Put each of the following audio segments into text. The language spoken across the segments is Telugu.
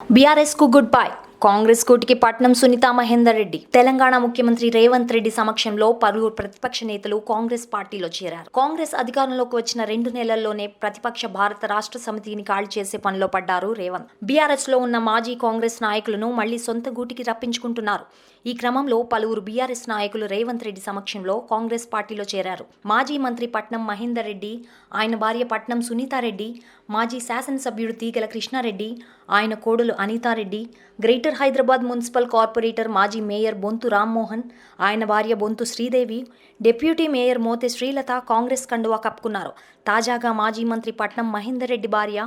బీఆర్ఎస్కు గుడ్ బై. కాంగ్రెస్ కూటికి పట్నం సునీత మహేందర్ రెడ్డి. తెలంగాణ ముఖ్యమంత్రి రేవంత్ రెడ్డి సమక్షంలో పలువురు ప్రతిపక్ష నేతలు కాంగ్రెస్ పార్టీలో చేరారు. కాంగ్రెస్ అధికారంలోకి వచ్చిన రెండు నెలల్లోనే ప్రతిపక్ష భారత రాష్ట్ర సమితిని ఖాళీ చేసే పనిలో పడ్డారు రేవంత్. బీఆర్ఎస్లో ఉన్న మాజీ కాంగ్రెస్ నాయకులను మళ్ళీ సొంత గూటికి రప్పించుకుంటున్నారు. ఈ క్రమంలో పలువురు బీఆర్ఎస్ నాయకులు రేవంత్ రెడ్డి సమక్షంలో కాంగ్రెస్ పార్టీలో చేరారు. మాజీ మంత్రి పట్నం మహేందర్ రెడ్డి ఆయన భార్య పట్నం సునీతారెడ్డి మాజీ శాసనసభ్యుడు తీగల కృష్ణారెడ్డి ఆయన కోడలు Anitha Reddy greater greater Hyderabad municipal corporator మాజీ మేయర్ బొంతు రామ్మోహన్ ఆయన భార్య బొంతు శ్రీదేవి డిప్యూటీ మేయర్ మోతే శ్రీలత కాంగ్రెస్ కండువా కప్పుకున్నారు. తాజాగా మాజీ మంత్రి పట్నం మహేందర్ రెడ్డి భార్య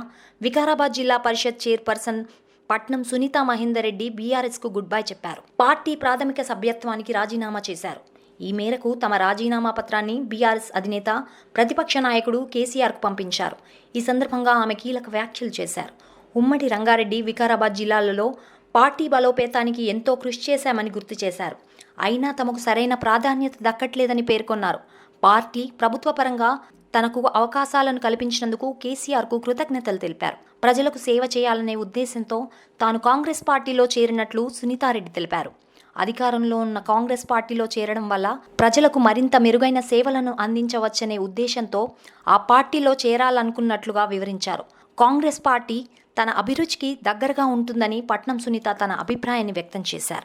వికారాబాద్ జిల్లా పరిషత్ చైర్పర్సన్ పట్నం సునీత మహేందర్ రెడ్డి బీఆర్ఎస్కు గుడ్ బై చెప్పారు. పార్టీ ప్రాథమిక సభ్యత్వానికి రాజీనామా చేశారు. ఈ మేరకు తమ రాజీనామా పత్రాన్ని బీఆర్ఎస్ అధినేత ప్రతిపక్ష నాయకుడు కేసీఆర్కు పంపించారు. ఈ సందర్భంగా ఆమె కీలక వ్యాఖ్యలు చేశారు. ఉమ్మడి రంగారెడ్డి వికారాబాద్ జిల్లాలలో పార్టీ బలోపేతానికి ఎంతో కృషి చేశామని గుర్తు చేశారు. అయినా తమకు సరైన ప్రాధాన్యత దక్కట్లేదని పేర్కొన్నారు. పార్టీ ప్రభుత్వ పరంగా తనకు అవకాశాలను కల్పించినందుకు కేసీఆర్కు కృతజ్ఞతలు తెలిపారు. ప్రజలకు సేవ చేయాలనే ఉద్దేశంతో తాను కాంగ్రెస్ పార్టీలో చేరినట్లు సునీతారెడ్డి తెలిపారు. అధికారంలో ఉన్న కాంగ్రెస్ పార్టీలో చేరడం వల్ల ప్రజలకు మరింత మెరుగైన సేవలను అందించవచ్చనే ఉద్దేశంతో ఆ పార్టీలో చేరాలనుకున్నట్లుగా వివరించారు. కాంగ్రెస్ పార్టీ తన అభిరుచికి దగ్గరగా ఉంటుందని పట్నం సునీత తన అభిప్రాయాన్ని వ్యక్తం చేశారు.